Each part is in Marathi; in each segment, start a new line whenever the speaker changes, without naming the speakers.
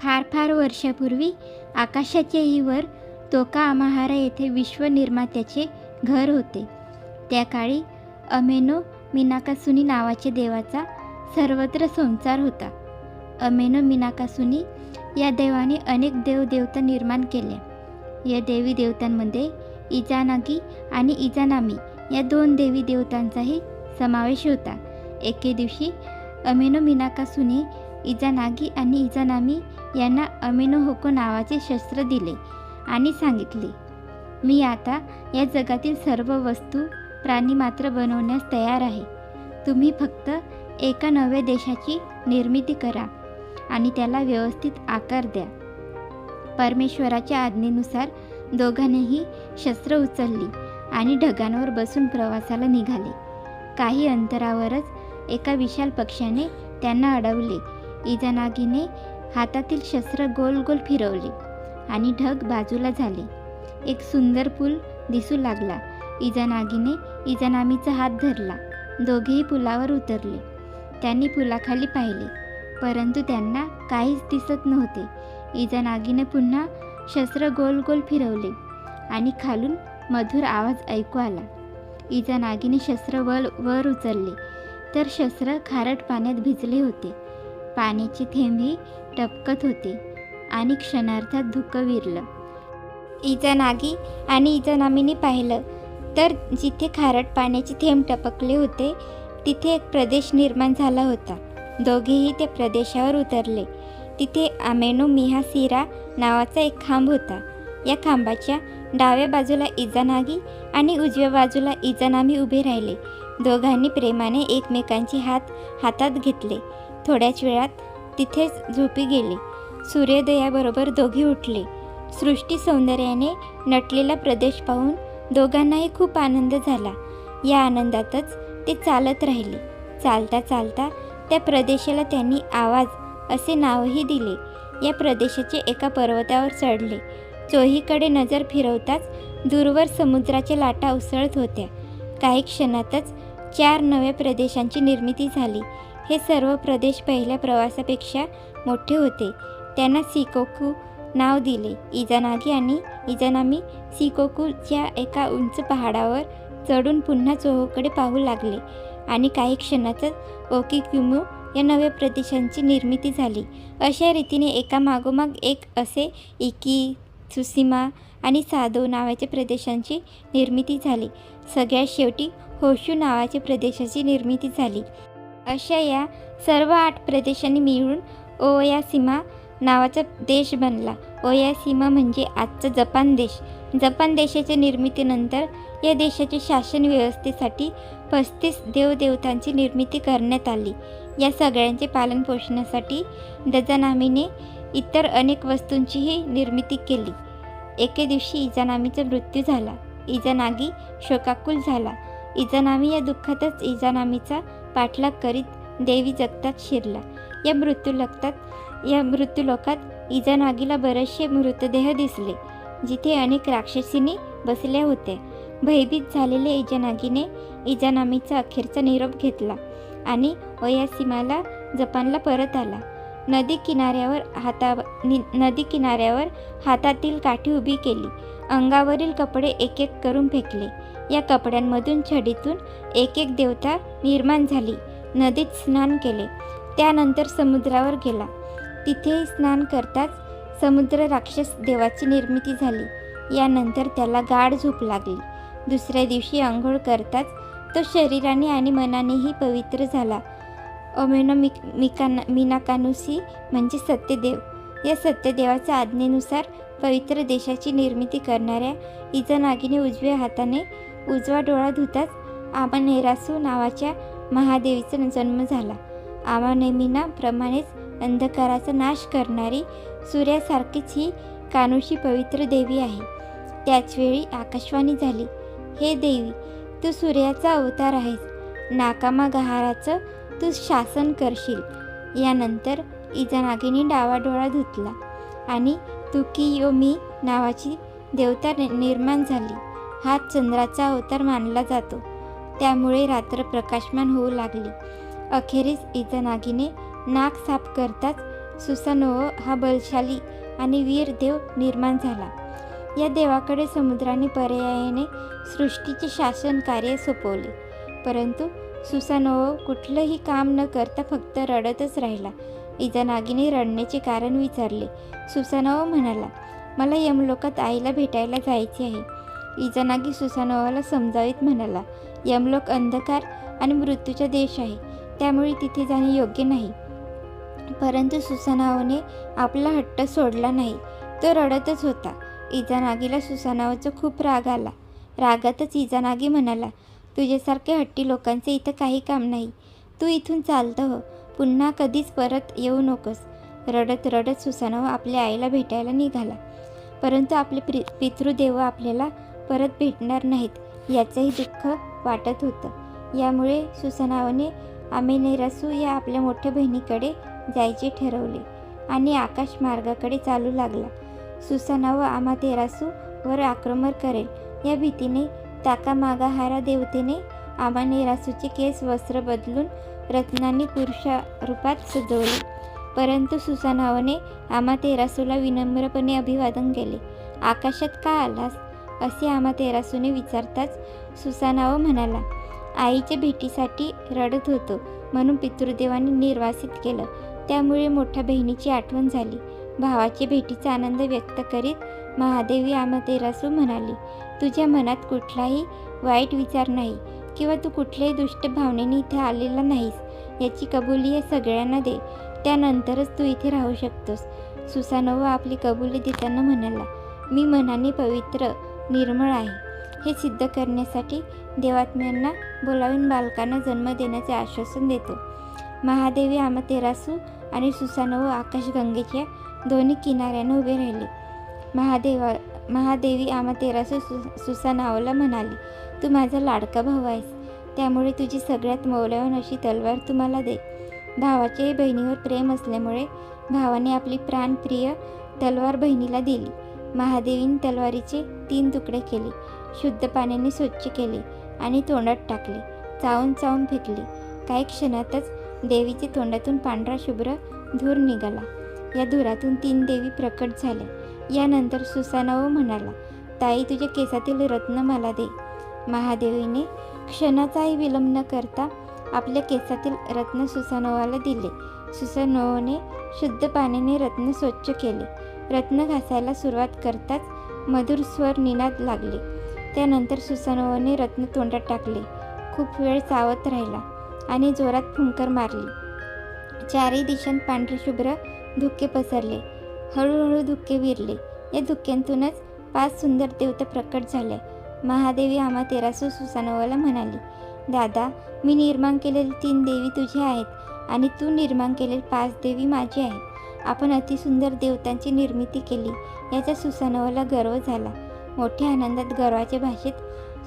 फार फार वर्षापूर्वी आकाशाच्याही वर तोका अमाहारा येथे विश्वनिर्मात्याचे घर होते. त्या काळी अमेनो मिनाकासुनी नावाच्या देवाचा सर्वत्र संसार होता. अमेनो मिनाकासुनी या देवाने अनेक देवदेवता निर्माण केल्या. या देवी देवतांमध्ये इजानागी आणि इजानामी या दोन देवी देवतांचाही समावेश होता. एके दिवशी अमेनो मिनाकासुने इजानागी आणि इजानामी यांना अमिनोहोको नावाचे शस्त्र दिले आणि सांगितले मी आता या जगातील सर्व वस्तू प्राणी मात्र बनवण्यास तयार आहे. तुम्ही फक्त एका नव्या देशाची निर्मिती करा आणि त्याला व्यवस्थित आकार द्या. परमेश्वराच्या आज्ञेनुसार दोघांनीही शस्त्र उचलली आणि ढगांवर बसून प्रवासाला निघाले. काही अंतरावरच एका विशाल पक्षाने त्यांना अडवले. इजानागीने हातातील शस्त्र गोल गोल फिरवले आणि ढग बाजूला झाले. एक सुंदर पूल दिसू लागला. इजानागीने इजानामीचा हात धरला. दोघेही पुलावर उतरले. त्यांनी पुलाखाली पाहिले. परंतु त्यांना काहीच दिसत नव्हते. इजानागीने पुन्हा शस्त्र गोल गोल फिरवले आणि खालून मधुर आवाज ऐकू आला. इजानागीने शस्त्र वर वर उचलले. तर शस्त्र खारट पाण्यात भिजले होते. पाण्याची थेंबही टपकत होते आणि क्षणार्थात धुकं विरलं. इजानागी आणि इजानामीने पाहिलं तर जिथे खारट पाण्याचे थेंब टपकले होते तिथे एक प्रदेश निर्माण झाला होता. दोघेही त्या प्रदेशावर उतरले. तिथे आमेनो मिहासिरा नावाचा एक खांब होता. या खांबाच्या डाव्या बाजूला इजानागी आणि उजव्या बाजूला इजानामी उभे राहिले. दोघांनी प्रेमाने एकमेकांचे हात हातात घेतले. थोड्याच वेळात तिथेच झोपी गेले. सूर्योदयाबरोबर दोघे उठले. सृष्टी सौंदर्याने नटलेला प्रदेश पाहून दोघांनाही खूप आनंद झाला. या आनंदातच ते चालत राहिले. चालता चालता त्या प्रदेशाला त्यांनी आवाज असे नावही दिले. या प्रदेशाचे एका पर्वतावर चढले. चोहीकडे नजर फिरवताच दूरवर समुद्राच्या लाटा उसळत होत्या. काही क्षणातच चार नव्या प्रदेशांची निर्मिती झाली. हे सर्व प्रदेश पहिल्या प्रवासापेक्षा मोठे होते. त्यांना सिकोकू नाव दिले. इजानागी आणि इजानामी सिकोकूच्या एका उंच पहाडावर चढून पुन्हा चोहोकडे पाहू लागले आणि काही क्षणातच ओकिक्युमू या नव्या प्रदेशांची निर्मिती झाली. अशा रीतीने एका मागोमाग एक असे इकी सुसीमा आणि साधो नावाच्या प्रदेशांची निर्मिती झाली. सगळ्यात शेवटी होशू नावाच्या प्रदेशाची निर्मिती झाली. अशा या सर्व आठ प्रदेशांनी मिळून ओयासीमा नावाचा देश बनला. ओयासीमा म्हणजे आजचा जपान देश. जपान देशाच्या निर्मितीनंतर या देशाच्या शासन व्यवस्थेसाठी पस्तीस देवदेवतांची निर्मिती करण्यात आली. या सगळ्यांचे पालन पोषणासाठी दजानामीने इतर अनेक वस्तूंचीही निर्मिती केली. एके दिवशी इजानामीचा मृत्यू झाला. इजानागी शोकाकुल झाला. इजानामी या दुःखातच इजानामीचा पाठलाग करीत देवी जगतात शिरला. या मृत्यूलगतात या मृत्यूलोकात इजानागीला बरेचसे मृतदेह दिसले जिथे अनेक राक्षसींनी बसल्या होत्या. भयभीत झालेले इजानागीने इजानामीचा अखेरचा निरोप घेतला आणि ओयासीमाला जपानला परत आला. नदी किनाऱ्यावर हाता नदी किनाऱ्यावर हातातील काठी उभी केली. अंगावरील कपडे एक एक करून फेकले. या कपड्यांमधून छडीतून एक एक देवता निर्माण झाली. नदीत स्नान केले. त्यानंतर समुद्रावर गेला. तिथेही स्नान करताच समुद्र राक्षस देवाची निर्मिती झाली. यानंतर त्याला गाढ झोप लागली. दुसऱ्या दिवशी आंघोळ करताच तो शरीराने आणि मनानेही पवित्र झाला. ओमेनो मिक मिकाना मिनाकानुसी म्हणजे सत्यदेव. या सत्यदेवाच्या आज्ञेनुसार पवित्र देशाची निर्मिती करणाऱ्या इजनागीने उजव्या हाताने उजवा डोळा धुताच आमानेरासू नावाच्या महादेवीचा जन्म झाला. आमा नेमिनाप्रमाणेच अंधकाराचा नाश करणारी सूर्यासारखीच ही कानुशी पवित्र देवी आहे. त्याचवेळी आकाशवाणी झाली हे देवी तू सूर्याचा अवतार आहेस. नाकामा गहाराचं तू शासन करशील. यानंतर इजानागिनी डावा डोळा धुतला आणि तुकियोमी नावाची देवता नि- निर्माण झाली. हा चंद्राचा अवतार मानला जातो. त्यामुळे रात्र प्रकाशमान होऊ लागली. अखेरीस इजनागीने नाक साफ करताच सुसानोओ हा बलशाली आणि वीर देव निर्माण झाला. या देवाकडे समुद्राने पर्यायाने सृष्टीचे शासन कार्य सोपवले. परंतु सुसानोओ कुठलंही काम न करता फक्त रडतच राहिला. इजानागीने रडण्याचे कारण विचारले. सुसानोओ म्हणाला मला यमलोकात आईला भेटायला जायचे आहे. इजानागी सुसानोवाला समजावीत म्हणाला यमलोक अंधकार आणि मृत्यूचा देश आहे त्यामुळे तिथे जाणे योग्य नाही. परंतु सुसानावने आपला हट्ट सोडला नाही तो रडतच होता. इजानागीला सुसानावाचा खूप राग आला. रागातच इजानागी म्हणाला तुझ्यासारखे हट्टी लोकांचे इथं काही काम नाही. तू इथून चालतं हो. पुन्हा कधीच परत येऊ नकोस. रडत रडत सुसानाव आपल्या आईला भेटायला निघाला. परंतु आपले प्रि पितृदेव आपल्याला परत भेटणार नाहीत याचंही दुःख वाटत होतं. यामुळे सुसनावने आमेनेरासू या आपल्या मोठ्या बहिणीकडे जायचे ठरवले आणि आकाश मार्गाकडे चालू लागला. सुसनाव आमातेरासू वर आक्रमण करेल. या भीतीने ताका मागाहारा देवतेने आमानेरासूचे केस वस्त्र बदलून रत्नांनी पुरुषा रूपात सजवले. परंतु सुसानावने आमातेरासूला विनम्रपणे अभिवादन केले. आकाशात का आलास? असे आमातेरासूने विचारताच सुसानाव म्हणाला आईच्या भेटीसाठी रडत होतो म्हणून पितृदेवाने निर्वासित केलं. त्यामुळे मोठ्या बहिणीची आठवण झाली. भावाच्या भेटीचा आनंद व्यक्त करीत महादेवी आमातेरासू म्हणाली तुझ्या मनात कुठलाही वाईट विचार नाही किंवा तू कुठल्याही दुष्ट भावनेने इथे आलेला नाहीस याची कबुली या सगळ्यांना दे. त्यानंतरच तू इथे राहू शकतोस. सुसानोवा आपली कबुली देताना म्हणाला मी मनाने पवित्र निर्मळ आहे. हे सिद्ध करण्यासाठी देवात्म्यांना बोलावून बालकांना जन्म देण्याचे आश्वासन देतो. महादेवी आमतेरासू आणि सुसानव आकाशगंगेच्या दोन्ही किनाऱ्यानं उभे राहिले. महादेवा महादेवी आमतेरासू सु सुसानावला म्हणाली तू माझा लाडका भाऊ आहेस. त्यामुळे तुझी सगळ्यात मौल्यवान अशी तलवार तुम्हाला दे. भावाचे बहिणीवर प्रेम असल्यामुळे भावाने आपली प्राणप्रिय तलवार बहिणीला दिली. महादेवीने तलवारीचे तीन तुकडे केले शुद्ध पाण्याने स्वच्छ केले आणि तोंडात टाकले चावून चावून फेकले. काही क्षणातच देवीचे तोंडातून पांढरा शुभ्र धूर निघाला. या धुरातून तीन देवी प्रकट झाल्या. यानंतर सुसानाव म्हणाला ताई तुझ्या केसातील रत्न मला दे. महादेवीने क्षणाचाही विलंब न करता आपल्या केसातील रत्न सुसानोवाला दिले. सुसानोवाने शुद्ध पाण्याने रत्न स्वच्छ केले. रत्न घासायला सुरुवात करताच मधुर स्वर निनाद लागले. त्यानंतर सुसानोवाने रत्न तोंडात टाकले. खूप वेळ चावत राहिला आणि जोरात फुंकर मारली. चारही दिशांत पांढरे शुभ्र धुके पसरले. हळूहळू धुके विरले. या धुक्यांतूनच पाच सुंदर देवता प्रकट झाले महादेवी आम्हा तेरासू सुसानोवाला म्हणाली दादा मी निर्माण केलेली तीन देवी तुझी आहेत आणि तू निर्माण केलेली पाच देवी माझी आहेत. आपण अतिसुंदर देवतांची निर्मिती केली. याचा सुसानोवाला गर्व झाला. मोठ्या आनंदात गर्वाच्या भाषेत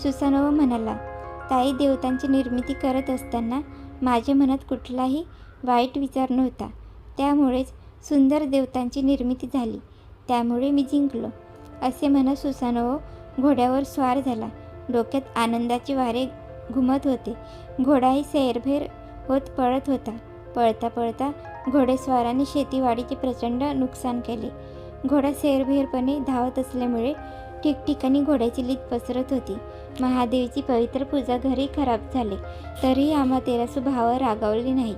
सुसानोव म्हणाला ताई देवतांची निर्मिती करत असताना माझ्या मनात कुठलाही वाईट विचार नव्हता. त्यामुळेच सुंदर देवतांची निर्मिती झाली. त्यामुळे मी जिंकलो. असे म्हणत सुसानोव घोड्यावर स्वार झाला. डोक्यात आनंदाचे वारे घुमत होते. घोडाही सैरभैर होत पळत होता. पळता पळता घोडेस्वाराने शेतीवाडीचे प्रचंड नुकसान केले. घोडा सैरभैरपणे धावत असल्यामुळे ठिकठिकाणी घोड्याची लीत पसरत होती. महादेवीची पवित्र पूजा घरी खराब झाले तरीही आम्हा तेरासू भावावर रागावले नाही.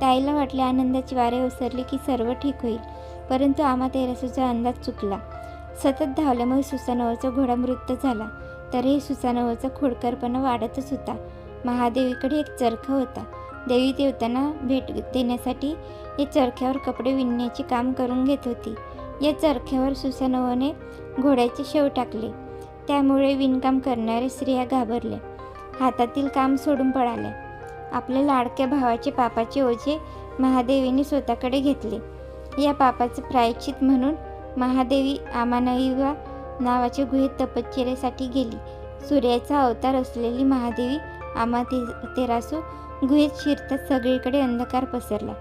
ताईला वाटले आनंदाची वारे ओसरले की सर्व ठीक होईल परंतु आम्हा तेरासूचा अंदाज चुकला. सतत धावल्यामुळे सुसानवाचा घोडा मृत झाला तरीही सुसानवाचा खोडकरपणा वाढतच होता. महादेवीकडे एक चरखा होता. देवी देवतांना भेट देण्यासाठी या चरख्यावर कपडे विणण्याचे काम करून घेत होती. या चरख्यावर सुसानवाने घोड्याचे शेव टाकले. त्यामुळे विणकाम करणाऱ्या स्त्रिया घाबरल्या. हातातील काम सोडून पळाल्या. आपल्या लाडक्या भावाचे पापाचे ओझे महादेवीने स्वतःकडे घेतले. या पापाचं प्रायश्चित म्हणून महादेवी आमानईवा नावाच्या गुहेत तपश्चर्यासाठी गेली. सूर्याचा अवतार असलेली महादेवी आमा ते तेरासू गुहेत शिरताच सगळीकडे अंधकार पसरला.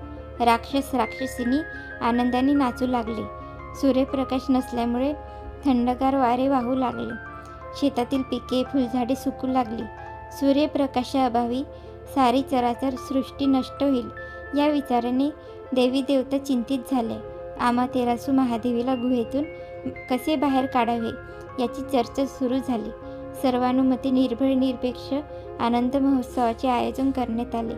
राक्षस राक्षसीनी आनंदाने नाचू लागले. सूर्यप्रकाश नसल्यामुळे थंडगार वारे वाहू लागले. शेतातील पिके फुलझाडे सुकू लागली. सूर्यप्रकाशाअभावी सारी चराचर सृष्टी नष्ट होईल या विचाराने देवी देवता चिंतित झाले. आमा तेरासू महादेवीला गुहेतून कसे बाहेर काढावे याची चर्चा सुरू झाली. सर्वानुमती निर्भय निरपेक्ष आनंद महोत्सवाचे आयोजन करण्यात आले.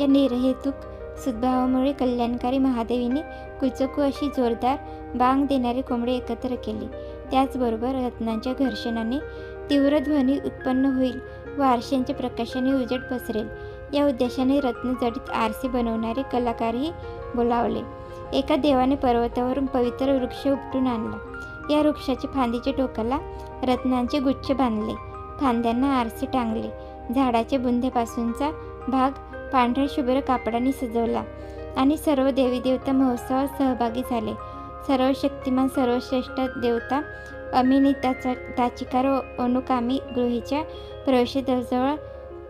या निर्हेतुक सद्भावामुळे कल्याणकारी महादेवीने कुचकू अशी जोरदार बांग देणारे कोंबडे एकत्र केले. त्याचबरोबर रत्नांच्या घर्षणाने तीव्र ध्वनी उत्पन्न होईल व आरशांच्या प्रकाशाने उजेड पसरेल. या उद्देशाने रत्नजडित आरसे बनवणारे कलाकारही बोलावले. एका देवाने पर्वतावरून पवित्र वृक्ष उपटून आणला. या वृक्षाच्या फांदीच्या टोकाला रत्नांचे गुच्छ बांधले. फांद्यांना आरसे टांगले. झाडाच्या बुंध्यापासूनचा भाग पांढऱ्या शुभ्र कापडाने सजवला आणि सर्व देवी देवता महोत्सवात सहभागी झाले. सर्व शक्तिमान सर्वश्रेष्ठ देवता अमिनिताचा ताचिकार व अनुकामी गृहीच्या प्रवेशद्वाराजवळ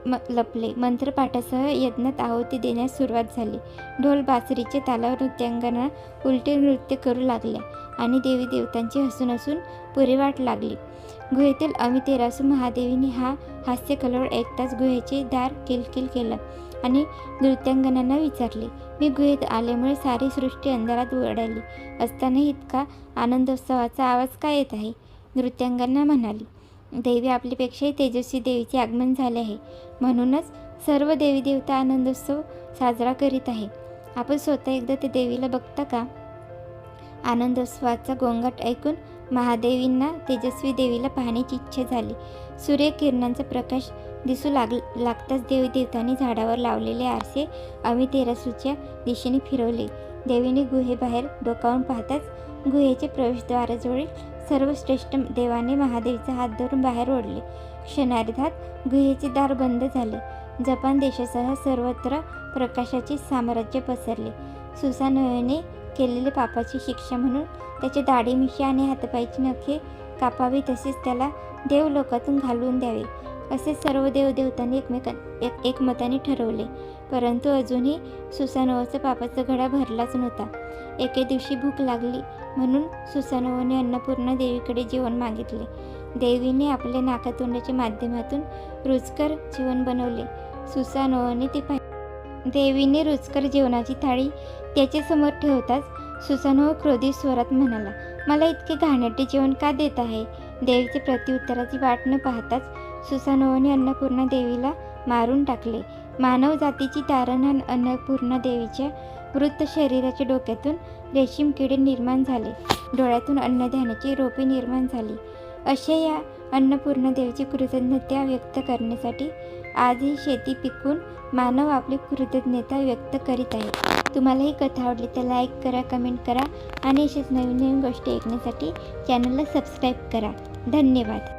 म लपले. मंत्रपाठासह यज्ञात आहुती देण्यास सुरुवात झाली. ढोल बासरीचे तालावर नृत्यांगना उलटे नृत्य करू लागल्या आणि देवी देवतांची हसून हसून पुरी वाट लागली. गुहेतील अमितेरासू महादेवीने हा हास्य कलवळ ऐकताच गुहेचे दार किलकिल केलं आणि नृत्यांगनांना विचारले. मी गुहेत आल्यामुळे सारी सृष्टी अंधारात उडाली असतानाही इतका आनंदोत्सवाचा आवाज का येत आहे? नृत्यांगना म्हणाली. देवी आपल्यापेक्षाही तेजस्वी देवीचे आगमन झाले आहे. म्हणूनच सर्व देवी देवता आनंदोत्सव साजरा करीत आहे. आपण स्वतः एकदा ते देवीला बघता का? आनंदोत्सवाचा गोंगाट ऐकून महादेवींना तेजस्वी देवीला पाहण्याची इच्छा झाली. सूर्यकिरणांचा प्रकाश दिसू लाग लागताच देवी देवतांनी झाडावर लावलेले आरसे तेरासूच्या दिशेने फिरवले. देवीने गुहेबाहेर डोकावून पाहताच गुहेच्या प्रवेशद्वाराजवळील सर्वश्रेष्ठ देवाने महादेवीचा हात धरून बाहेर ओढले. क्षणार्धात गुहेचे दार बंद झाले. जपान देशासह सर्वत्र प्रकाशाचे साम्राज्य पसरले. सुसानने केलेले पापाची शिक्षा म्हणून त्याचे दाढी मिशी आणि हातपायची नखे कापावी तसेच त्याला देवलोकातून घालवून द्यावे. असे सर्व देवदेवतांनी एकमेकां एक एकमताने ठरवले. परंतु अजूनही सुसानोवाचा पापाचा घडा भरलाच नव्हता. एके दिवशी भूक लागली म्हणून सुसानोवाने अन्नपूर्णा देवीकडे जेवण मागितले. देवीने आपल्या नाकातोंडाच्या माध्यमातून रुचकर जेवण बनवले. सुसानोवाने ते पाहिले देवीने रुचकर जेवणाची थाळी त्याच्यासमोर ठेवताच सुसानो क्रोधी स्वरात म्हणाला मला इतके घाणेरडे जेवण का देत आहे? देवीचे प्रत्युत्तराची वाट न पाहताच सुसानोने अन्नपूर्णा देवीला मारून टाकले. मानव जातीची तारणहान अन्नपूर्णा देवीच्या वृत्त शरीराच्या डोक्यातून रेशीम किडे निर्माण झाले. डोळ्यातून अन्नधान्याची रोपे निर्माण झाली. अशा या अन्नपूर्णा देवीची कृतज्ञता व्यक्त करण्यासाठी आजही शेती पिकून मानव आपली कृतज्ञता व्यक्त करीत आहे. तुम्हाला ही कथा आवडली तर लाईक करा कमेंट करा आणि अशीच नवीन नवीन गोष्टी ऐकण्यासाठी चॅनलला सबस्क्राईब करा. धन्यवाद.